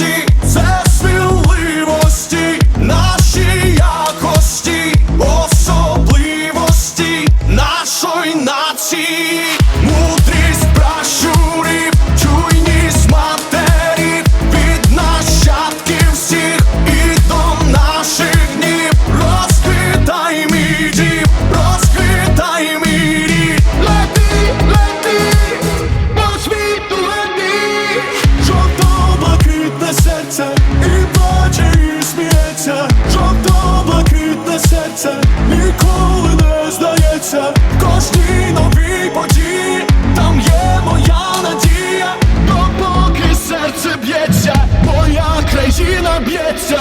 thirsty. сміється, ніколи не здається, кожній нові події, там є моя надія, допоки серце б'ється, моя країна б'ється.